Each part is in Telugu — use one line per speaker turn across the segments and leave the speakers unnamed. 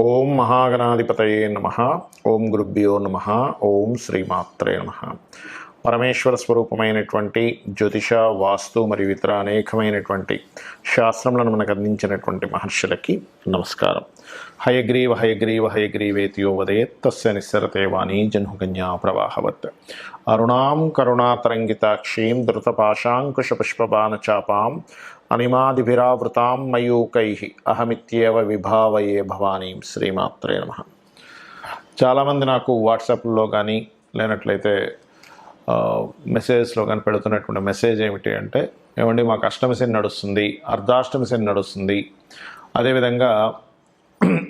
ఓం మహాగణాధిపతయే నమ. ఓం గురుభ్యో నమ. ఓం శ్రీమాత్రే నమ. పరమేశ్వర స్వరూపమైనటువంటి జ్యోతిష వాస్తు మరియు ఇతర అనేకమైనటువంటి శాస్త్రములను మనకు అందించినటువంటి మహర్షులకి నమస్కారం. హయగ్రీవ హయగ్రీవ హయగ్రీవేతియో వదేత్ తస్య నిస్సరతే వాణి జన్హుకన్యా ప్రవాహవత్. అరుణాం కరుణాతరంగితాక్షీం ధృతపాశాంకుశపుష్పబాణచాపాం అనిమాదిభిరావృతాం మయూకై అహమిత్యేవ విభావయే భవానీం శ్రీమాత్రే నమ. చాలామంది నాకు వాట్సాప్లో కానీ లేనట్లయితే మెసేజెస్లో కానీ పెడుతున్నటువంటి మెసేజ్ ఏమిటి అంటే ఏమండి మాకు అష్టమి శని నడుస్తుంది అర్ధాష్టమి శని నడుస్తుంది. అదేవిధంగా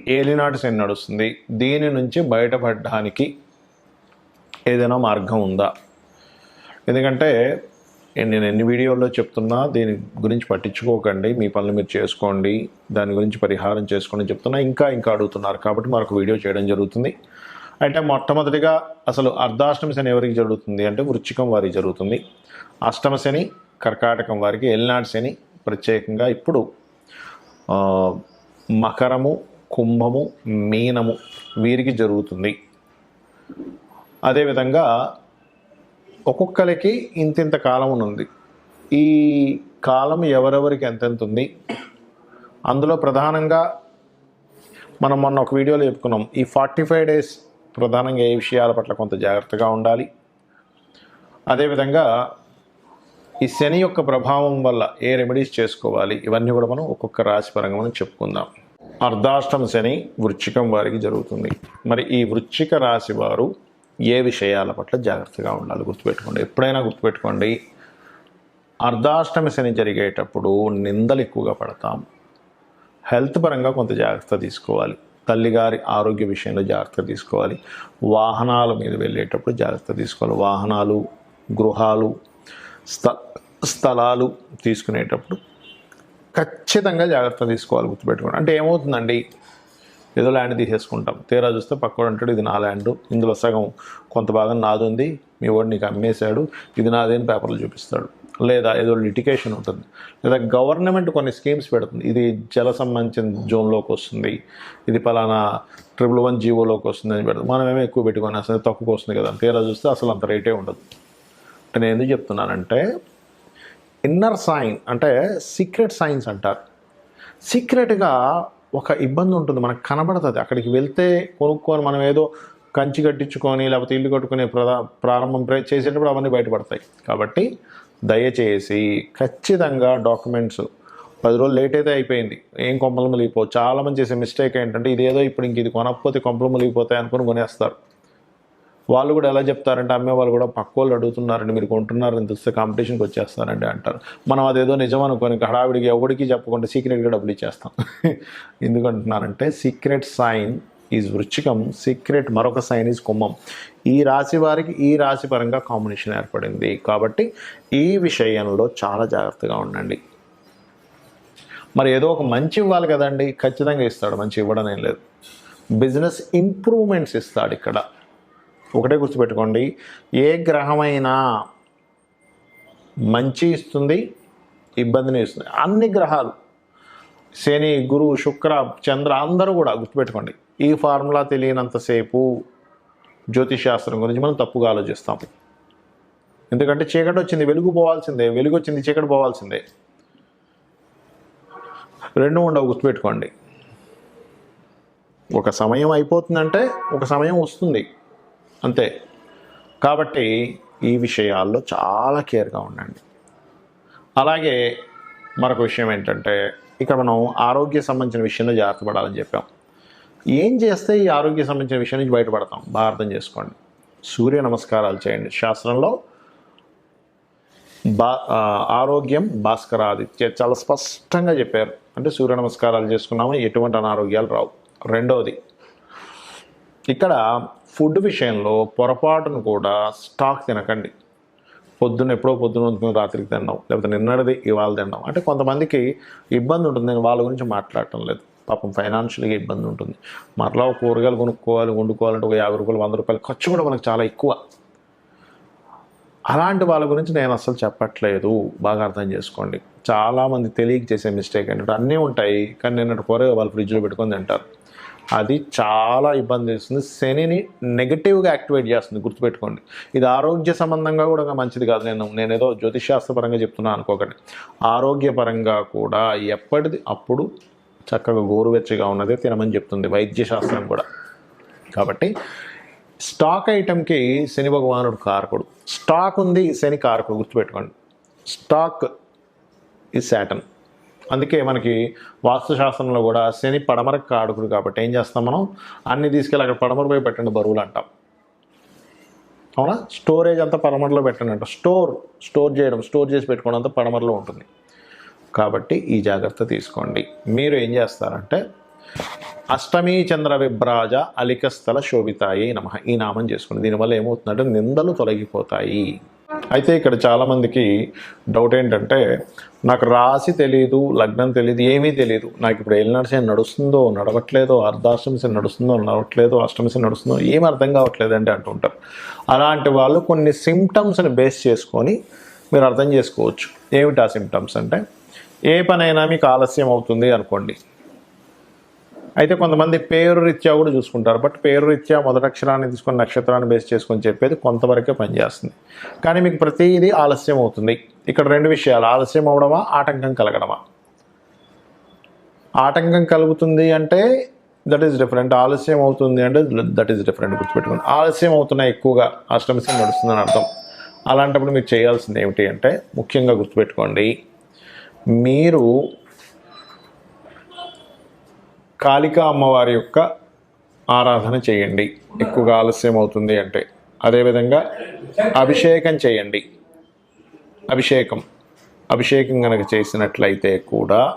ఏలినాటి శని నడుస్తుంది. దీని నుంచి బయటపడడానికి ఏదైనా మార్గం ఉందా? ఎందుకంటే నేను ఎన్ని వీడియోల్లో చెప్తున్నా దీని గురించి పట్టించుకోకండి. మీ పనులు మీరు చేసుకోండి. దాని గురించి పరిహారం చేసుకోండి చెప్తున్నా ఇంకా ఇంకా అడుగుతున్నారు. కాబట్టి మరొక వీడియో చేయడం జరుగుతుంది. అయితే మొట్టమొదటిగా అసలు అర్ధాష్టమి శని ఎవరికి జరుగుతుంది అంటే వృచ్చికం వారికి జరుగుతుంది. అష్టమ శని కర్కాటకం వారికి ఎల్నాడు శని ప్రత్యేకంగా ఇప్పుడు మకరము కుంభము మీనము వీరికి జరుగుతుంది. అదేవిధంగా ఒక్కొక్కరికి ఇంతింత కాలం ఉంది. ఈ కాలం ఎవరెవరికి ఎంతెంత ఉంది? అందులో ప్రధానంగా మనం మొన్న ఒక వీడియోలో చెప్పుకున్నాం. ఈ ఫార్టీ ఫైవ్ డేస్ ప్రధానంగా ఏ విషయాల పట్ల కొంత జాగ్రత్తగా ఉండాలి? అదేవిధంగా ఈ శని యొక్క ప్రభావం వల్ల ఏ రెమెడీస్ చేసుకోవాలి? ఇవన్నీ కూడా మనం ఒక్కొక్క రాశి పరంగా మనం చెప్పుకుందాం. అర్ధాష్టమ శని వృచ్చికం వారికి జరుగుతుంది. మరి ఈ వృచ్చిక రాశి వారు ఏ విషయాల పట్ల జాగ్రత్తగా ఉండాలి? గుర్తుపెట్టుకోండి. ఎప్పుడైనా గుర్తుపెట్టుకోండి. అర్ధాష్టమి శని జరిగేటప్పుడు నిందలు ఎక్కువగా పడతాం. హెల్త్ పరంగా కొంత జాగ్రత్త తీసుకోవాలి. తల్లిగారి ఆరోగ్య విషయంలో జాగ్రత్త తీసుకోవాలి. వాహనాల మీద వెళ్ళేటప్పుడు జాగ్రత్త తీసుకోవాలి. వాహనాలు గృహాలు స్థ స్థలాలు తీసుకునేటప్పుడు ఖచ్చితంగా జాగ్రత్త తీసుకోవాలి గుర్తుపెట్టుకోండి. అంటే ఏమవుతుందండి? ఏదో ల్యాండ్ తీసేసుకుంటాం. తీరా చూస్తే పక్కవాడు అంటాడు ఇది నా ల్యాండ్ ఇందులో సగం కొంత భాగం నాది ఉంది మీ వాడు నీకు అమ్మేశాడు ఇది నాదేని పేపర్లు చూపిస్తాడు. లేదా ఏదో లిటికేషన్ ఉంటుంది. లేదా గవర్నమెంట్ కొన్ని స్కీమ్స్ పెడుతుంది. ఇది జల సంబంధించిన జోన్లోకి వస్తుంది. ఇది పలానా ట్రిపుల్ వన్ జీవోలోకి వస్తుంది అని పెడుతుంది. మనం ఏమో ఎక్కువ పెట్టుకొని అసలు తక్కువకి వస్తుంది కదా. తీరా చూస్తే అసలు అంత రేటే ఉండదు. అంటే నేను ఎందుకు చెప్తున్నానంటే ఇన్నర్ సైన్ అంటే సీక్రెట్ సైన్స్ అంటారు. సీక్రెట్గా ఒక ఇబ్బంది ఉంటుంది. మనకు కనబడుతుంది. అక్కడికి వెళ్తే కొనుక్కొని మనం ఏదో కంచి కట్టించుకొని లేకపోతే ఇల్లు కట్టుకునే ప్రారంభం చేసేటప్పుడు అవన్నీ బయటపడతాయి. కాబట్టి దయచేసి ఖచ్చితంగా డాక్యుమెంట్స్ పది రోజులు లేట్ అయితే అయిపోయింది. ఏం కొంపలు ములిగిపో చాలామంది చేసే మిస్టేక్ ఏంటంటే ఇదేదో ఇప్పుడు ఇంక ఇది కొనకపోతే కొంపలు ములిగిపోతాయి అనుకుని కొనేస్తారు. వాళ్ళు కూడా ఎలా చెప్తారంటే అమ్మే వాళ్ళు కూడా పక్క వాళ్ళు అడుగుతున్నారండి మీరు కొంటున్నారని తెలిస్తే కాంపిటీషన్కి వచ్చేస్తారండి అంటారు. మనం అదేదో నిజం అనుకోని హడావిడికి ఎవరికి చెప్పకుండా సీక్రెట్గా డబ్బులు ఇచ్చేస్తాం. ఎందుకంటున్నారంటే సీక్రెట్ సైన్ ఈజ్ వృచ్చికం సీక్రెట్ మరొక సైన్ ఈజ్ కుంభం. ఈ రాశి వారికి ఈ రాశి పరంగా కాంబినేషన్ ఏర్పడింది. కాబట్టి ఈ విషయంలో చాలా జాగ్రత్తగా ఉండండి. మరి ఏదో ఒక మంచి ఇవ్వాలి కదండి. ఖచ్చితంగా ఇస్తాడు. మంచి ఇవ్వడం ఏం లేదు. బిజినెస్ ఇంప్రూవ్మెంట్స్ ఇస్తాడు ఇక్కడ. ఒకటే గుర్తుపెట్టుకోండి. ఏ గ్రహమైనా మంచి ఇస్తుంది ఇబ్బందిని ఇస్తుంది. అన్ని గ్రహాలు. శని గురు శుక్ర చంద్ర అందరూ కూడా గుర్తుపెట్టుకోండి. ఈ ఫార్ములా తెలియనంతసేపు జ్యోతిష్ శాస్త్రం గురించి మనం తప్పుగా ఆలోచిస్తాం ఎందుకంటే చీకటి వచ్చింది వెలుగు పోవాల్సిందే వెలుగు వచ్చింది చీకటి పోవాల్సిందే. రెండు ఉండవు గుర్తుపెట్టుకోండి. ఒక సమయం అయిపోతుందంటే ఒక సమయం వస్తుంది. అంతే. కాబట్టి ఈ విషయాల్లో చాలా కేర్గా ఉండండి. అలాగే మరొక విషయం ఏంటంటే ఇక్కడ మనం ఆరోగ్య సంబంధించిన విషయంలో జాగ్రత్త పడాలని చెప్పాం. ఏం చేస్తే ఈ ఆరోగ్య సంబంధించిన విషయం నుంచి బయటపడతాం? బాగా అర్థం చేసుకోండి. సూర్య నమస్కారాలు చేయండి. శాస్త్రంలో బా ఆరోగ్యం భాస్కరాదిత్య చాలా స్పష్టంగా చెప్పారు. అంటే సూర్య నమస్కారాలు చేసుకున్నాము ఎటువంటి అనారోగ్యాలు రావు. రెండవది ఇక్కడ ఫుడ్ విషయంలో పొరపాటును కూడా స్టాక్ తినకండి. పొద్దున్న ఎప్పుడో పొద్దున వండుకుని రాత్రికి తినడం లేకపోతే నిన్నటిది ఇవాళ తినడం. అంటే కొంతమందికి ఇబ్బంది ఉంటుంది నేను వాళ్ళ గురించి మాట్లాడటం లేదు. పాపం ఫైనాన్షియల్గా ఇబ్బంది ఉంటుంది. మరలా కూరగాయలు కొనుక్కోవాలి వండుకోవాలంటే ఒక యాభై రూపాయలు వంద రూపాయలు ఖర్చు కూడా మనకు చాలా ఎక్కువ. అలాంటి వాళ్ళ గురించి నేను అసలు చెప్పట్లేదు. బాగా అర్థం చేసుకోండి. చాలామంది తెలియక చేసే మిస్టేక్ ఏంటంటే అన్నీ ఉంటాయి కానీ నేను కూరగాయ వాళ్ళు ఫ్రిడ్జ్లో పెట్టుకొని తింటారు అది చాలా ఇబ్బంది చేస్తుంది శనిని నెగిటివ్గా యాక్టివేట్ చేస్తుంది. గుర్తుపెట్టుకోండి. ఇది ఆరోగ్య సంబంధంగా కూడా మంచిది కాదు. నేను నేను ఏదో జ్యోతిషాస్త్ర పరంగా చెప్తున్నాను అనుకోకండి. ఆరోగ్యపరంగా కూడా ఎప్పటిది అప్పుడు చక్కగా గోరువెచ్చగా ఉన్నదే తినమని చెప్తుంది వైద్యశాస్త్రం కూడా. కాబట్టి స్టాక్ ఐటెంకి శని భగవానుడు కారకుడు. స్టాక్ ఉంది శని కారకుడు గుర్తుపెట్టుకోండి. స్టాక్ ఈ శాటన్ అందుకే మనకి వాస్తుశాస్త్రంలో కూడా శని పడమరకు కారకుడు కాబట్టి ఏం చేస్తాం మనం? అన్ని తీసుకెళ్ళి అక్కడ పడమర పోయి పెట్టండి బరువులు అంటాం. అవునా? స్టోరేజ్ అంతా పడమరలో పెట్టండి అంటాం. స్టోర్ స్టోర్ చేయడం స్టోర్ చేసి పెట్టుకోవడం అంతా పడమరలో ఉంటుంది. కాబట్టి ఈ జాగ్రత్త తీసుకోండి. మీరు ఏం చేస్తారంటే అష్టమి చంద్ర విభ్రాజ అలికస్థల శోభితాయి నమ. ఈ నామం చేసుకోండి దీనివల్ల ఏమవుతుందంటే నిందలు తొలగిపోతాయి. అయితే ఇక్కడ చాలామందికి డౌట్ ఏంటంటే నాకు రాసి తెలియదు లగ్నం తెలియదు ఏమీ తెలియదు నాకు ఇప్పుడు ఏలినాడు నడుస్తుందో నడవట్లేదో అర్ధాష్టమి నడుస్తుందో నడవట్లేదో అష్టమి నడుస్తుందో ఏం అర్థం కావట్లేదు అంటే అంటుంటారు. అలాంటి వాళ్ళు కొన్ని సిమ్టమ్స్ని బేస్ చేసుకొని మీరు అర్థం చేసుకోవచ్చు. ఏమిటి ఆ సిమ్టమ్స్ అంటే ఏ పనైనా మీకు ఆలస్యం అవుతుంది అనుకోండి. అయితే కొంతమంది పేరు రీత్యా కూడా చూసుకుంటారు. బట్ పేరు రీత్యా మొదటక్షరాన్ని తీసుకొని నక్షత్రాన్ని బేస్ చేసుకొని చెప్పేది కొంతవరకే పనిచేస్తుంది. కానీ మీకు ప్రతిదీ ఆలస్యం అవుతుంది ఇక్కడ రెండు విషయాలు. ఆలస్యం అవడమా ఆటంకం కలగడమా? ఆటంకం కలుగుతుంది అంటే దట్ ఈస్ డిఫరెంట్ ఆలస్యం అవుతుంది అంటే దట్ ఈస్ డిఫరెంట్ గుర్తుపెట్టుకోండి. ఆలస్యం అవుతున్నాయి ఎక్కువగా అష్టమిసం నడుస్తుందని అర్థం. అలాంటప్పుడు మీరు చేయాల్సింది ఏమిటి అంటే ముఖ్యంగా గుర్తుపెట్టుకోండి. మీరు కాళికా అమ్మవారి యొక్క ఆరాధన చేయండి. ఎక్కువగా ఆలస్యం అవుతుంది అంటే. అదేవిధంగా అభిషేకం చేయండి. అభిషేకం. అభిషేకం కనుక చేసినట్లయితే కూడా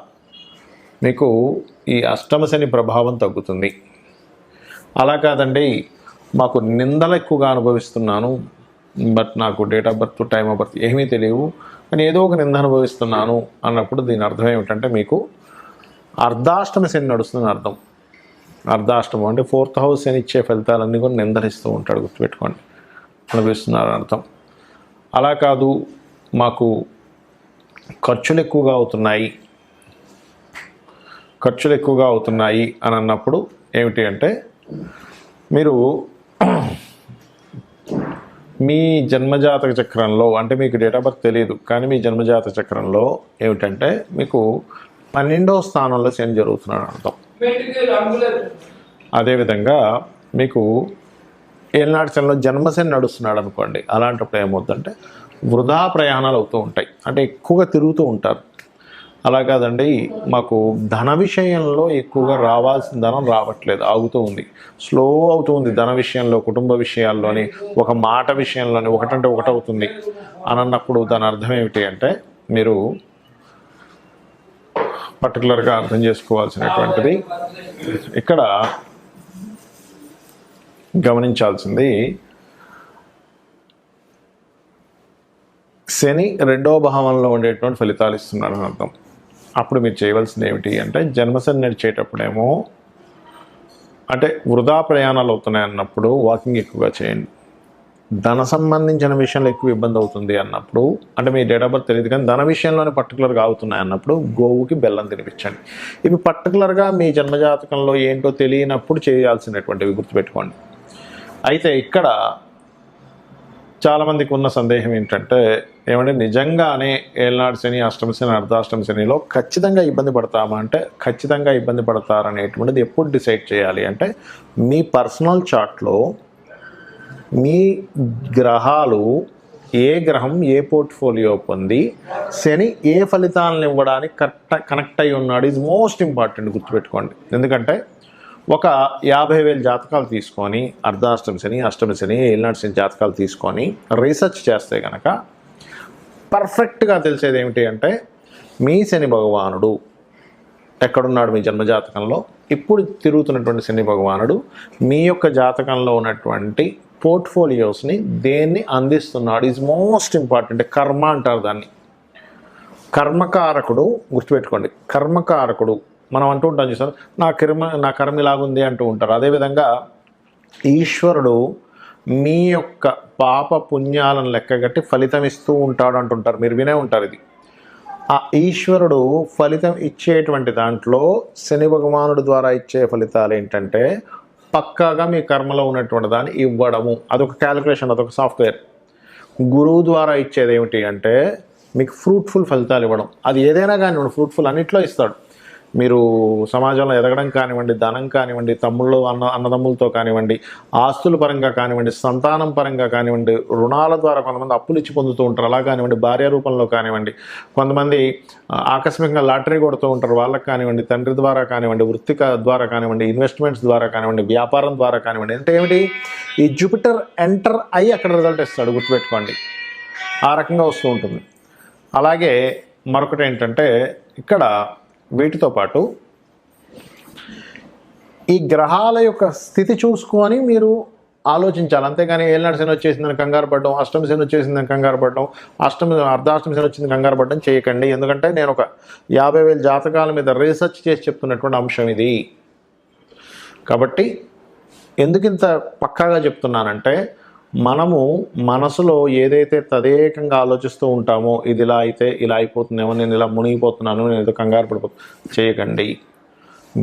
మీకు ఈ అష్టమశని ప్రభావం తగ్గుతుంది. అలా కాదండి. మాకు నిందలు ఎక్కువగా అనుభవిస్తున్నాను. బట్ నాకు date of birth time of birth ఏమీ తెలియవు. నేను ఏదో ఒక నింద అనుభవిస్తున్నాను అన్నప్పుడు దీని అర్థం ఏమిటంటే మీకు అర్ధాష్టమ శని నడుస్తుంది అర్థం. అర్ధాష్టమం అంటే ఫోర్త్ హౌస్ అని ఇచ్చే ఫలితాలన్నీ కూడా నిందరిస్తూ ఉంటాడు గుర్తుపెట్టుకోండి. అనుభవిస్తున్నారు అర్థం. అలా కాదు మాకు ఖర్చులు ఎక్కువగా అవుతున్నాయి. ఖర్చులు ఎక్కువగా అవుతున్నాయి అని అన్నప్పుడు ఏమిటి అంటే మీరు మీ జన్మజాతక చక్రంలో అంటే మీకు డేట్ ఆఫ్ బర్త్ తెలియదు కానీ మీ జన్మజాతక చక్రంలో ఏమిటంటే మీకు పన్నెండవ స్థానంలో శని జరుగుతున్నాడు అర్థం. అదేవిధంగా మీకు ఏనాడు శనిలో జన్మశని నడుస్తున్నాడు అనుకోండి అలాంటప్పుడు ఏమవుతుందంటే వృధా ప్రయాణాలు అవుతూ ఉంటాయి. అంటే ఎక్కువగా తిరుగుతూ ఉంటారు. అలా కాదండి మాకు ధన విషయంలో ఎక్కువగా రావాల్సిన ధనం రావట్లేదు ఆగుతూ ఉంది. స్లో అవుతూ ఉంది ధన విషయంలో కుటుంబ విషయాల్లోని ఒక మాట విషయంలోని ఒకటంటే ఒకటవుతుంది అని అన్నప్పుడు దాని అర్థం ఏమిటి అంటే మీరు పర్టికులర్గా అర్థం చేసుకోవాల్సినటువంటిది ఇక్కడ గమనించాల్సింది శని రెండవ భావంలో ఉండేటువంటి ఫలితాలు ఇస్తున్నాడు అని అర్థం. అప్పుడు మీరు చేయవలసింది ఏమిటి అంటే జన్మసన్ నడిచేటప్పుడేమో అంటే వృధా ప్రయాణాలు అవుతున్నాయి అన్నప్పుడు వాకింగ్ ఎక్కువగా చేయండి. ధన సంబంధించిన విషయంలో ఎక్కువ ఇబ్బంది అవుతుంది అన్నప్పుడు అంటే మీ డేట్ ఆఫ్ బర్త్ తెలియదు కానీ ధన విషయంలోనే పర్టికులర్గా అవుతున్నాయి అన్నప్పుడు గోవుకి బెల్లం తినిపించండి. ఇవి పర్టికులర్గా మీ జన్మజాతకంలో ఏంటో తెలియనప్పుడు చేయాల్సినటువంటివి గుర్తుపెట్టుకోండి. అయితే ఇక్కడ చాలామందికి ఉన్న సందేహం ఏంటంటే ఏమంటే నిజంగానే ఏళ్ళనాడు శని అష్టమ శని అర్ధాష్టమ శనిలో ఖచ్చితంగా ఇబ్బంది పడతామా అంటే ఖచ్చితంగా ఇబ్బంది పడతారనేటువంటిది ఎప్పుడు డిసైడ్ చేయాలి అంటే మీ పర్సనల్ చార్ట్లో మీ గ్రహాలు ఏ గ్రహం ఏ పోర్ట్ఫోలియో పొంది శని ఏ ఫలితాలను ఇవ్వడానికి కరెక్ట్ కనెక్ట్ అయి ఉన్నాడు ఈజ్ మోస్ట్ ఇంపార్టెంట్ గుర్తుపెట్టుకోండి. ఎందుకంటే ఒక యాభై వేల జాతకాలు తీసుకొని అర్ధాష్టమి శని అష్టమి శని ఏలినాటి శని జాతకాలు తీసుకొని రీసెర్చ్ చేస్తే కనుక పర్ఫెక్ట్గా తెలిసేది ఏమిటి అంటే మీ శని భగవానుడు ఎక్కడున్నాడు మీ జన్మజాతకంలో? ఇప్పుడు తిరుగుతున్నటువంటి శని భగవానుడు మీ యొక్క జాతకంలో ఉన్నటువంటి పోర్ట్ఫోలియోస్ని దేన్ని అందిస్తున్నాడు? ఈజ్ మోస్ట్ ఇంపార్టెంట్ కర్మ అంటారు దాన్ని. కర్మకారకుడు గుర్తుపెట్టుకోండి కర్మకారకుడు మనం అంటూ ఉంటాం చూసారు? నా కర్మ నా కర్మ ఇలాగుంది అంటూ ఉంటారు. అదేవిధంగా ఈశ్వరుడు మీ యొక్క పాప పుణ్యాలను లెక్కగట్టి ఫలితం ఇస్తూ ఉంటాడు అంటుంటారు. మీరు వినే ఉంటారు ఇది. ఆ ఈశ్వరుడు ఫలితం ఇచ్చేటువంటి దాంట్లో శని భగవానుడు ద్వారా ఇచ్చే ఫలితాలు ఏంటంటే పక్కాగా మీ కర్మలో ఉన్నటువంటి దాన్ని ఇవ్వడము. అదొక క్యాలిక్యులేషన్ అదొక సాఫ్ట్వేర్ గురువు ద్వారా ఇచ్చేది ఏమిటి అంటే మీకు ఫ్రూట్ఫుల్ ఫలితాలు ఇవ్వడం. అది ఏదైనా కానీ ఫ్రూట్ఫుల్ అన్నిట్లో ఇస్తాడు. మీరు సమాజంలో ఎదగడం కానివ్వండి ధనం కానివ్వండి తమ్ముళ్ళు అన్న అన్నదమ్ములతో కానివ్వండి ఆస్తుల పరంగా కానివ్వండి సంతానం పరంగా కానివ్వండి రుణాల ద్వారా కొంతమంది అప్పులు ఇచ్చి పొందుతూ ఉంటారు. అలా కానివ్వండి భార్య రూపంలో కానివ్వండి కొంతమంది ఆకస్మికంగా లాటరీ కొడుతూ ఉంటారు. వాళ్ళకి కానివ్వండి తండ్రి ద్వారా కానివ్వండి వృత్తి ద్వారా కానివ్వండి ఇన్వెస్ట్మెంట్స్ ద్వారా కానివ్వండి వ్యాపారం ద్వారా కానివ్వండి. అంటే ఏమిటి? ఈ జూపిటర్ ఎంటర్ అయ్యి అక్కడ రిజల్ట్ ఇస్తాడు. గుర్తుపెట్టుకోండి. ఆ రకంగా వస్తూ ఉంటుంది. అలాగే మరొకటి ఏంటంటే ఇక్కడ వీటితో పాటు ఈ గ్రహాల యొక్క స్థితి చూసుకొని మీరు ఆలోచించాలి. అంతేగాని ఏళ్ళనాడు శని వచ్చేసిందని కంగారు పడడం అష్టమి శని వచ్చేసిందని కంగారు పడడం అష్టమి అర్ధాష్టమి శని వచ్చింది కంగారు పడడం చేయకండి. ఎందుకంటే నేను ఒక యాభై వేల జాతకాల మీద రీసెర్చ్ చేసి చెప్తున్నటువంటి అంశం ఇది. కాబట్టి ఎందుకు ఇంత పక్కాగా చెప్తున్నానంటే మనము మనసులో ఏదైతే తదేకంగా ఆలోచిస్తూ ఉంటామో ఇది ఇలా అయితే ఇలా అయిపోతుందేమో నేను ఇలా మునిగిపోతున్నాను నేను ఏదో కంగారు పడిపో చేయకండి.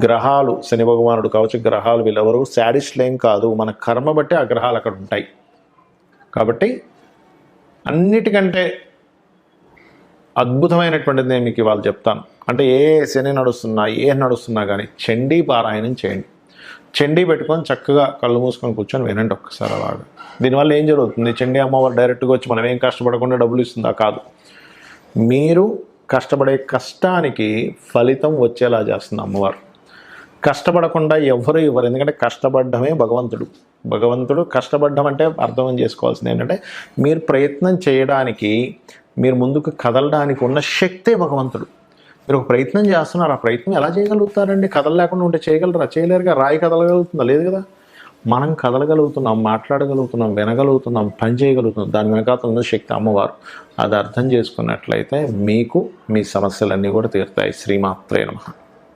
గ్రహాలు శని భగవానుడు కావచ్చు గ్రహాలు వీళ్ళెవరు శాడిస్ట్లేం కాదు. మన కర్మ బట్టి ఆ గ్రహాలు అక్కడ ఉంటాయి. కాబట్టి అన్నిటికంటే అద్భుతమైనటువంటిది నేను మీకు ఇవాళ చెప్తాను. అంటే ఏ శని నడుస్తున్నా ఏ నడుస్తున్నా కానీ చండీ పారాయణం చేయండి. చండీ పెట్టుకొని చక్కగా కళ్ళు మూసుకొని కూర్చొని వినండి ఒక్కసారి అలాగా. దీనివల్ల ఏం జరుగుతుంది? చండీ అమ్మవారు డైరెక్ట్గా వచ్చి మనం ఏం కష్టపడకుండా డబ్బులు ఇస్తుందా? కాదు. మీరు కష్టపడే కష్టానికి ఫలితం వచ్చేలా చేస్తుంది అమ్మవారు. కష్టపడకుండా ఎవరు ఇవ్వరు. ఎందుకంటే కష్టపడ్డమే భగవంతుడు. భగవంతుడు కష్టపడ్డం అంటే అర్థం చేసుకోవాల్సింది ఏంటంటే మీరు ప్రయత్నం చేయడానికి మీరు ముందుకు కదలడానికి ఉన్న శక్తే భగవంతుడు. మీరు ఒక ప్రయత్నం చేస్తున్నారు. ఆ ప్రయత్నం ఎలా చేయగలుగుతారండి? కథలు లేకుండా ఉంటే చేయగలరా? చేయలేరుగా. రాయి కదలగలుగుతుందా? లేదు కదా? మనం కదలగలుగుతున్నాం మాట్లాడగలుగుతున్నాం వినగలుగుతున్నాం పని చేయగలుగుతున్నాం దాని వెనకాల ఉన్న శక్తి అమ్మవారు. అది అర్థం చేసుకున్నట్లయితే మీకు మీ సమస్యలన్నీ కూడా తీరుతాయి. శ్రీమాత్రే నమ.